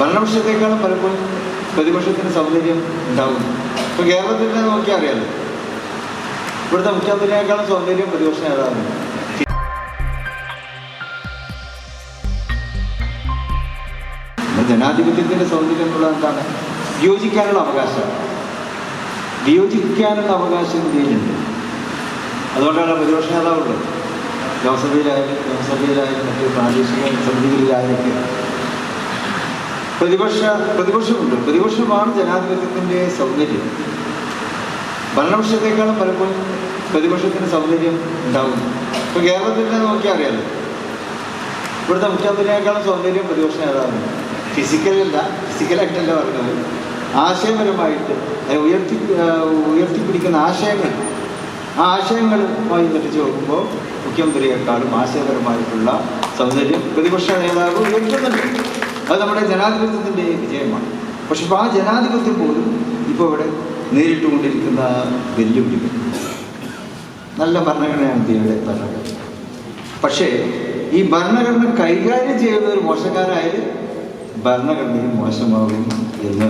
ഭരണപക്ഷത്തെക്കാളും പലപ്പോഴും പ്രതിപക്ഷത്തിന് സൗന്ദര്യം ഉണ്ടാവുന്നു ഇപ്പൊ കേരളത്തിൽ തന്നെ നോക്കിയാൽ അറിയാലോ ഇവിടുത്തെ മുഖ്യമന്ത്രിയേക്കാളും സൗന്ദര്യം പ്രതിപക്ഷ നേതാവിന് ജനാധിപത്യത്തിന്റെ സൗന്ദര്യം എന്നുള്ളത് എന്താണ്? വിയോജിക്കാനുള്ള അവകാശം. വിയോജിക്കാനുള്ള അവകാശം ഇന്ത്യയിലുണ്ട് അതുകൊണ്ടാണ് പ്രതിപക്ഷ നേതാവുള്ളത്. ലോക്സഭയിലായാലും ലോക്സഭയിലായാലും മറ്റ് പ്രാദേശിക സമിതികളിലായാലൊക്കെ പ്രതിപക്ഷ പ്രതിപക്ഷമുണ്ട്. പ്രതിപക്ഷമാണ് ജനാധിപത്യത്തിന്റെ സൗന്ദര്യം. ഭരണപക്ഷത്തെക്കാളും പലപ്പോഴും പ്രതിപക്ഷത്തിന്റെ സൗന്ദര്യം ഉണ്ടാവും ഇപ്പൊ കേരളത്തിൽ തന്നെ ഇവിടുത്തെ മുഖ്യമന്ത്രിയേക്കാളും സൗന്ദര്യം പ്രതിപക്ഷ നേതാവിന് ഫിസിക്കലല്ല ഫിസിക്കലായിട്ടല്ല പറഞ്ഞത്. ആശയപരമായിട്ട് ഉയർത്തി ഉയർത്തിപ്പിടിക്കുന്ന ആശയങ്ങൾ. ആ ആശയങ്ങളുമായി വെച്ച് നോക്കുമ്പോൾ മുഖ്യമന്ത്രിയെക്കാളും ആശയപരമായിട്ടുള്ള സൗന്ദര്യം പ്രതിപക്ഷ നേതാവ് ഉയർത്തുന്നുണ്ട്. അത് നമ്മുടെ ജനാധിപത്യത്തിന്റെ വിജയമാണ്. പക്ഷെ ഇപ്പോൾ ആ ജനാധിപത്യം പോലും ഇപ്പോൾ ഇവിടെ നേരിട്ടുകൊണ്ടിരിക്കുന്ന വെല്ലുവിളികൾ. നല്ല ഭരണഘടനയാണ് ഇന്ത്യയുടെ ഭരണഘടന. പക്ഷേ ഈ ഭരണഘടന കൈകാര്യം ചെയ്യുന്ന ഒരു മോശക്കാരായാൽ ഭരണഘടനയും മോശമാകും എന്ന്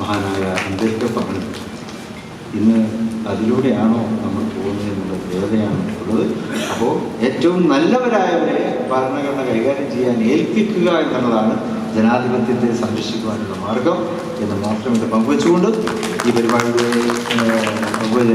മഹാനായ അംബേദ്കർ പറഞ്ഞു ഇന്ന് അതിലൂടെയാണോ നമ്മൾ വേദനയാണ് ഉള്ളത് അപ്പോൾ ഏറ്റവും നല്ലവരായവരെ ഭരണഘടന കൈകാര്യം ചെയ്യാൻ ഏൽപ്പിക്കുക എന്നുള്ളതാണ് ജനാധിപത്യത്തെ സംരക്ഷിക്കുവാനുള്ള മാർഗം എന്ന് മാത്രം ഇത് പങ്കുവെച്ചുകൊണ്ട് ഈ പരിപാടിയുടെ പങ്കുവച്ച